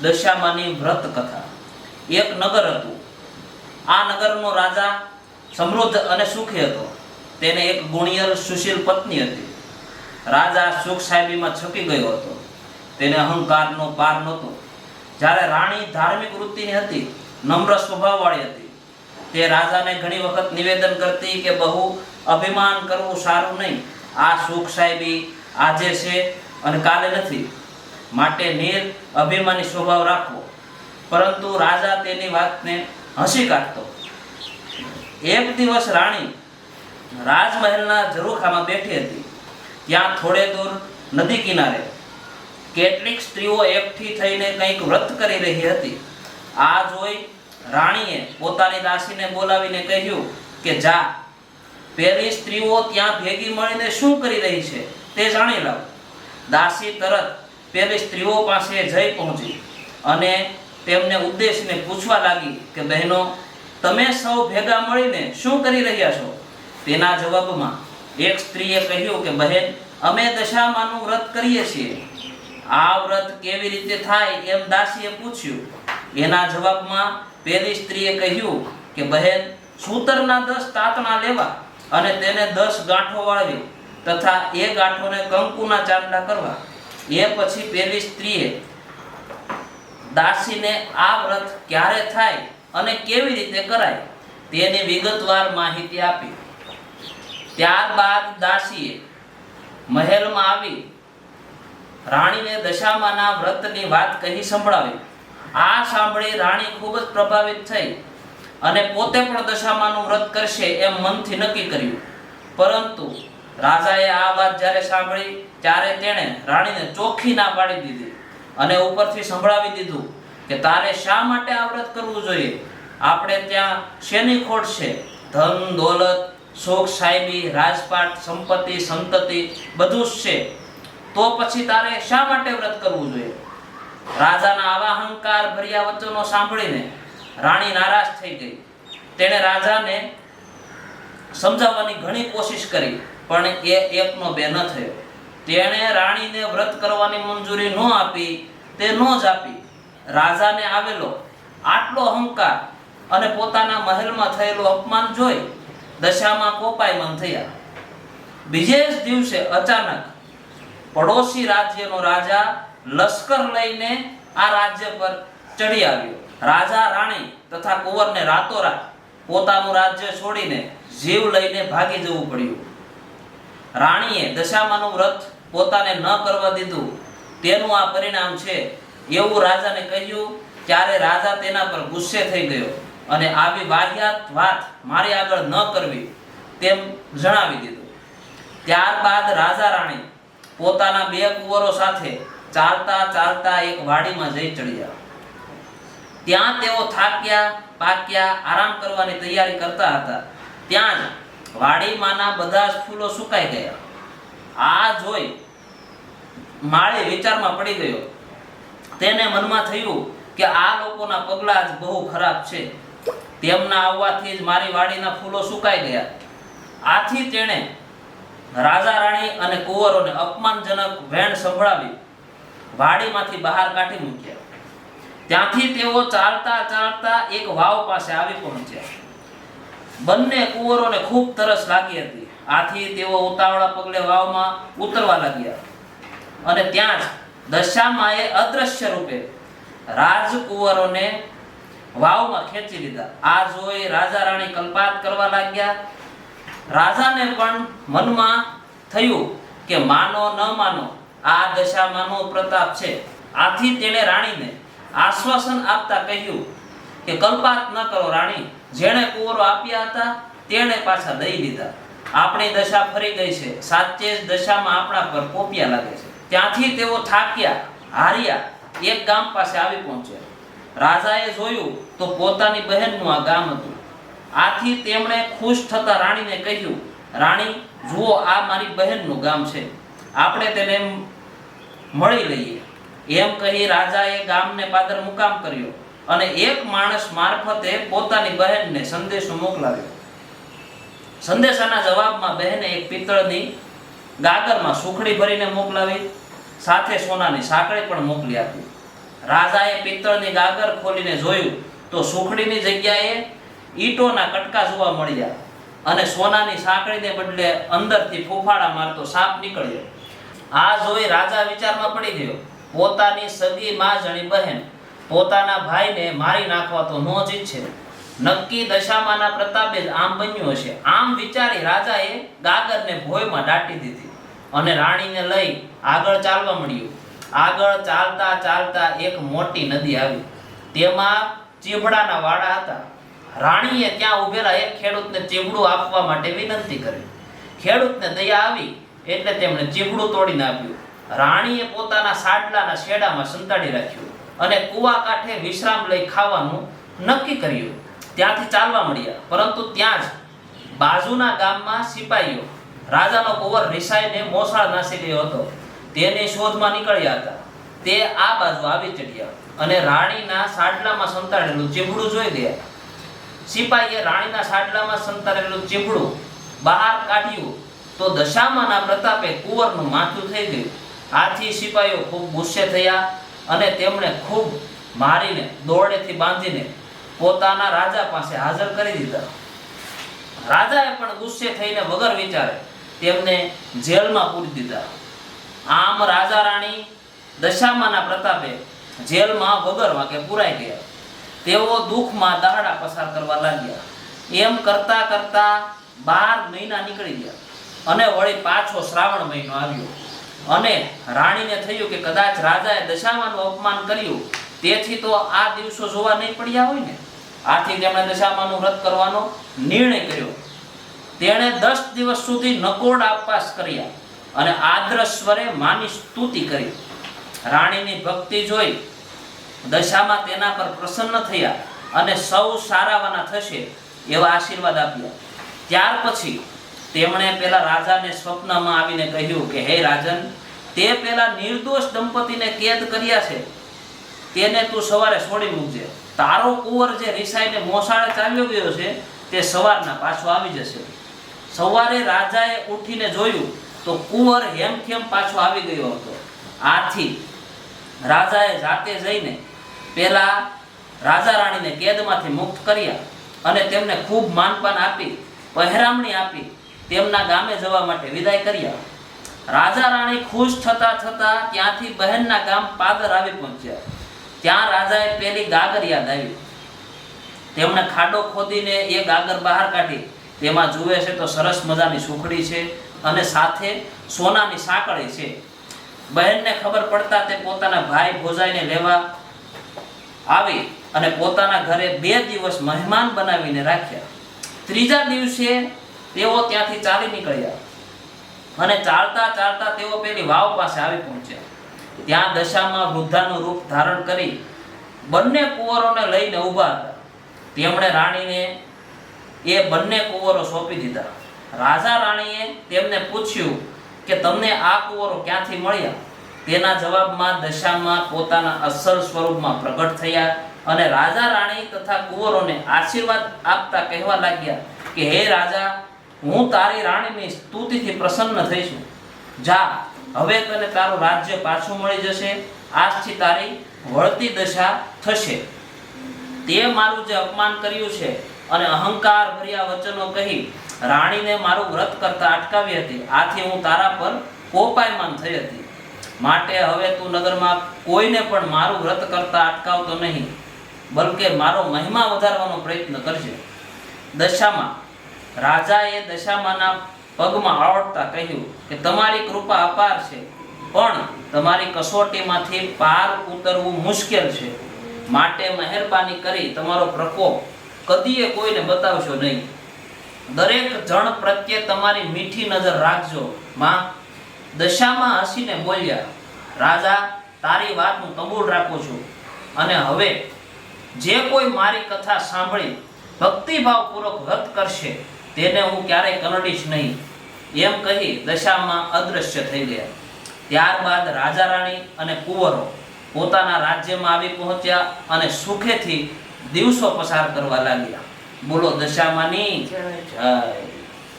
દશામાની વ્રત કથા. એક નગર હતું. આ નગરનો રાજા સમૃદ્ધ અને સુખી હતો. તેને એક ગુણિયર સુશીલ પત્ની હતી. રાજા સુખ સાહેબીમાં છકી ગયો હતો. તેને અહંકારનો પાર નહોતો. જ્યારે રાણી ધાર્મિક વૃત્તિની હતી, નમ્ર સ્વભાવવાળી હતી. તે રાજાને ઘણી વખત નિવેદન કરતી કે બહુ અભિમાન કરવું સારું નહીં. આ સુખ સાહેબી આજે છે અને કાલે નથી. માટે નીર અભિમાની સ્વભાવ રાખવો. પરંતુ રાજા તેની વાતને હસી કાઢતો. એક દિવસ રાણી રાજમહેલના ઝરૂખામાં બેઠી હતી. ત્યાં થોડે દૂર નદી કિનારે કેટલીક સ્ત્રીઓ એકઠી થઈને કંઈક વ્રત કરી રહી હતી. આ જોઈ રાણીએ પોતાની દાસીને બોલાવીને કહ્યું કે, જા, પેલી સ્ત્રીઓ ત્યાં ભેગી મળીને શું કરી રહી છે તે જાણી લાવ. દાસી તરત પેલી સ્ત્રીઓ પાસે જઈ પહોંચી અને તેમને ઉદ્દેશને પૂછવા લાગી કે, બહેનો, તમે સૌ ભેગા મળીને શું કરી રહ્યા છો? તેના જવાબમાં એક સ્ત્રીએ કહ્યું કે, બહેન, અમે દશામાનું વ્રત કરીએ છીએ. આ વ્રત કેવી રીતે થાય? એમ દાસીએ પૂછ્યું. એના જવાબમાં પેલી સ્ત્રીએ કહ્યું કે, બહેન, સૂતરના દસ તાતણા લેવા અને તેને દસ ગાંઠો વાળવી તથા એ ગાંઠોને કંકુના ચાંદલા કરવા. એ પછી પેલી સ્ત્રીએ દાસીને આ વ્રત ક્યારે થાય અને કેવી રીતે કરાય તેની વિગતવાર માહિતી આપી. ત્યારબાદ દાસીએ મહેલમાં આવી રાણીને દશામાના વ્રતની વાત કહી સંભળાવી. આ સાંભળી રાણી ખૂબ જ પ્રભાવિત થઈ અને પોતે પણ દશામાનું વ્રત કરશે એમ મનથી નક્કી કર્યું. પરંતુ રાજાએ આ વાત જ્યારે સાંભળી, ત્યારે તેણે રાણીને ચોખ્ખી ના પાડી દીધી અને ઉપરથી સંભળાવી દીધું કે તારે શા માટે આ વ્રત કરવું જોઈએ? આપણે ત્યાં શેની ખોટ છે? ધન, દોલત, શોક સાહેબી રાજપાટ, સંપત્તિ, સંતતિ બધું જ છે. તો પછી તારે શા માટે વ્રત કરવું જોઈએ? રાજાના આવા અહંકાર ભર્યા વચનો સાંભળીને રાણી નારાજ થઈ ગઈ. તેણે રાજાને સમજાવવાની ઘણી કોશિશ કરી. પણ એ એકનો બે ન થયો. તેણે રાણીને વ્રત કરવાની મંજૂરી ન આપી, તે ન જ આપી. રાજાને આવેલો આટલો અહંકાર અને પોતાના મહેલમાં થયેલું અપમાન જોઈ દશામાં કોપાયમાન થયા. બીજે જ દિવસે અચાનક પડોશી રાજ્યનો રાજા લશ્કર લઈને આ રાજ્ય પર ચડી આવ્યો. રાજા, રાણી તથા કુંવરને રાતોરાત પોતાનું રાજ્ય છોડીને જીવ લઈને ભાગી જવું પડ્યું. રાણીએ દશામાનું વ્રત પોતાને ન કરવા દીધું. તેનું આ પરિણામ છે, એવું રાજાને કહ્યું, ત્યારે રાજા તેના પર ગુસ્સે થઈ ગયો અને આવી વાહિયાત વાત મારી આગળ ન કરવી. તેમ જણાવી દીધું. ત્યારબાદ રાજા રાણી પોતાના બે કુંવરો સાથે ચાલતા ચાલતા એક વાડીમાં જઈ ચડ્યા. ત્યાં તેઓ થાક્યા, પાક્યા, આરામ કરવાની તૈયારી કરતા હતા. ત્યાં જ વાડીમાંના બધા જ ફૂલો સુકાઈ ગયા. આ જોઈ માળી વિચારમાં પડી ગયો. તેને મનમાં થયું કે આ લોકોના પગલાં જ બહુ ખરાબ છે. તેમના આવવાથી જ મારી વાડીના ફૂલો સુકાઈ ગયા. આથી તેણે રાજા રાણી અને કુંવરોને અપમાનજનક વેણ સંભળાવી વાડીમાંથી બહાર કાઢી મૂક્યા. ત્યાંથી તેઓ ચાલતા ચાલતા એક વાવ પાસે આવી પહોંચ્યા. બંને કુંવરોને ખૂબ તરસ લાગી હતી. આથી તેઓ ઉતાવળા પગલે વાવમાં ઉતરવા લાગ્યા. અને ત્યાં જ દશામાએ અદ્રશ્ય રૂપે રાજકુંવરોને વાવમાં ખેંચી લીધા. આ જોઈ રાજા રાણી કલ્પાત કરવા લાગ્યા. રાજાને પણ મનમાં થયું કે માનો ન માનો, આ દશામાંનો પ્રતાપ છે. આથી તેણે રાણીને આશ્વાસન આપતા કહ્યું કે કલ્પાત ન કરો રાણી. જેણે કુંવરો આપ્યા હતા, તેણે પાછા દઈ દીધા આપણી દશા ફરી ગઈ છે. સાચે જ દશામાં આપણા પર કોપિયા લાગે છે. ત્યાંથી તેઓ થાક્યા, હાર્યા, એક ગામ પાસે આવી પહોંચ્યા. રાજાએ જોયું તો પોતાની બહેનનું આ ગામ હતું. આથી તેમણે ખુશ થતા રાણીને કહ્યું, રાણી, જુઓ, આ મારી બહેનનું ગામ છે. આપણે તેને મળી લઈએ. એમ કહી રાજાએ ગામને પાદર મુકામ કર્યો. અને એક માણસ મારફતે પોતાની બહેનને સંદેશો મોકલાવ્યો. સંદેશાના જવાબમાં બહેને એક પિત્તળની ગાગરમાં સુખડી ભરીને મોકલાવી, સાથે સોનાની સાંકળી પણ મોકલી આપી. રાજાએ પિત્તળની ગાગર ખોલીને જોયું તો સુખડીની જગ્યાએ ઈંટોના કટકા જોવા મળ્યા અને સોનાની સાંકળીને બદલે અંદરથી ફૂફાડા મારતો સાપ નીકળ્યો. આ જોઈ રાજા વિચારમાં પડી ગયો, પોતાની સગી માં જણી બહેન પોતાના ભાઈને મારી નાખવા તો નો જ ઈચ્છે. નક્કી દશામાના પ્રતાપે જ આમ બન્યું હશે. આમ વિચારી રાજાએ ગાગરને ભોયમાં દાટી દીધી અને રાણીને લઈ આગળ ચાલવા મળ્યું આગળ ચાલતા ચાલતા એક મોટી નદી આવી. તેમાં ચીભડાના વાડા હતા. રાણીએ ત્યાં ઉભેલા એક ખેડૂતને ચીબડું આપવા માટે વિનંતી કરી. ખેડૂતને દયા આવી એટલે તેમણે ચીબડું તોડીને આપ્યું રાણીએ પોતાના સાડલાના શેડામાં સંતાડી રાખ્યું. અને કુવા કાંઠે વિશ્રામ લઈ ખાવાનું નક્કી કર્યું. ત્યાંથી ચાલવા મળ્યા. પરંતુ ત્યાં જ બાજુના ગામમાં સિપાહીઓ રાજાનો કુંવર રિસાઈને મોસાળ નાસી ગયો હતો. તેની શોધમાં નીકળ્યા હતા. તે આ બાજુ આવી ચડ્યા અને રાણીના સાડલામાં સંતાડેલું ચીભડું જોઈ ગયા. સિપાહીએ રાણીના સાડલામાં સંતાડેલું ચીભડું બહાર કાઢ્યું તો દશામાના પ્રતાપે કુંવરનું માથું થઈ ગયું. આથી સિપાહીઓ ખૂબ ગુસ્સે થયા અને તેમણે ખૂબ મારીને દોરડેથી બાંધીને પોતાના રાજા પાસે હાજર કરી દીધા. રાજાએ પણ ગુસ્સે થઈને વગર વિચારે તેમને જેલમાં પૂરી દીધા. આમ રાજા રાણી દશામાના પ્રતાપે જેલમાં વગર વાંકે પુરાઈ ગયા. તેઓ દુઃખમાં દહાડા પસાર કરવા લાગ્યા. એમ કરતા કરતા બાર મહિના નીકળી ગયા અને વળી પાછો શ્રાવણ મહિનો આવ્યો. અને રાણીને થયું કે કદાચ રાજાએ દશામાનું અપમાન કર્યું, તેથી તો આ દિવસો જોવા નહીં પડ્યા હોય ને? આથી તેમણે દશામાનું વ્રત કરવાનો નિર્ણય કર્યો. તેણે દસ દિવસ સુધી નકોડ આપવાસ કર્યા અને આદ્ર સ્વરે માની સ્તુતિ કરી. રાણીની ભક્તિ જોઈ દશામાં તેના પર પ્રસન્ન થયા અને સૌ સારાવાના થશે એવા આશીર્વાદ આપ્યા. ત્યાર પછી તેમણે પેલા રાજાને સ્વપ્નમાં આવીને કહ્યું કે, હે રાજન તે પેલા નિર્દોષ દંપતીને કેદ કર્યા છે. તેને તું સવારે છોડી મૂકજે. તારો કુંવર જે રિસાઈને મોસાળે ચાલ્યો ગયો છે, તે સવારના પાછો આવી જશે. સવારે રાજાએ ઉઠીને જોયું તો કુંવર હેમખેમ પાછો આવી ગયો હતો. આથી રાજાએ જાતે જઈને પેલા રાજા રાણીને કેદમાંથી મુક્ત કર્યા અને તેમને ખૂબ માનપાન આપી, પહેરામણી આપી, તેમના ગામે જવા માટે વિદાય કર્યા. રાજા રાણી ખુશ થતા થતા ત્યાંથી બહેનના ગામ પાદર આવી પહોંચ્યા. ત્યાં રાજાએ પેલી ગાગર યાદ આવી. તેમણે ખાડો ખોદીને એ ગાગર બહાર કાઢી. તેમાં જુએ છે તો સરસ મજાની સુખડી છે અને સાથે સોનાની સાંકળી છે. બહેનને ખબર પડતા તે પોતાના ભાઈ ભોજાઈને લેવા આવી અને પોતાના ઘરે બે દિવસ મહેમાન બનાવીને રાખ્યા. ત્રીજા દિવસે તેઓ ત્યાંથી ચાલી નીકળ્યા. અને ચાલતા ચાલતા તેઓ પેલી વાવ પાસે આવી પહોંચ્યા. ત્યાં દશામાં વૃદ્ધાનું રૂપ ધારણ કરી બંને કુંવરોને લઈને ઊભા હતા તેમણે રાણીને એ બંને કુંવરો સોંપી દીધા. રાજા રાણીએ તેમને પૂછ્યું કે તમને આ કુંવરો ક્યાંથી મળ્યા? તેના જવાબમાં દશામાં પોતાના અસલ સ્વરૂપમાં પ્રગટ થયા અને રાજા રાણી તથા કુંવરોને આશીર્વાદ આપતા કહેવા લાગ્યા કે, હે રાજા હું તારી રાણીની સ્તુતિથી પ્રસન્ન થઈશું જા, હવે તને તારું રાજ્ય પાછું મળી જશે. આજથી તારી વળતી દશા થશે. તે મારું જે અપમાન કર્યું છે અને અહંકાર ભર્યા વચનો કહી રાણીને મારું વ્રત કરતા અટકાવી હતી. આથી હું તારા પર કોપાયમાન થઈ હતી. માટે હવે તું નગરમાં કોઈને પણ મારું વ્રત કરતા અટકાવતો નહીં, બલકે મારો મહિમા વધારવાનો પ્રયત્ન કરજે. દશામાં રાજાએ દશામાના પગમાં આવડતા કહ્યું કે તમારી કૃપા અપાર છે, પણ તમારી કસોટીમાંથી પાર ઉતરવું મુશ્કેલ છે. માટે મહેરબાની કરી તમારો પ્રકોપ કદીએ કોઈને બતાવશો નહીં. દરેક જણ પ્રત્યે તમારી મીઠી નજર રાખજો. માં, દશામાં હસીને બોલ્યા, રાજા, તારી વાત હું કબૂલ રાખું છું. અને હવે જે કોઈ મારી કથા સાંભળી ભક્તિભાવપૂર્વક વ્રત કરશે તેને હું ક્યારેય કનડીશ નહીં. એમ કહી દશામાં અદૃશ્ય થઈ ગયા. ત્યારબાદ રાજા રાણી અને કુંવરો પોતાના રાજ્યમાં આવી પહોંચ્યા અને સુખેથી દિવસો પસાર કરવા લાગ્યા. બોલો દશામાની જય.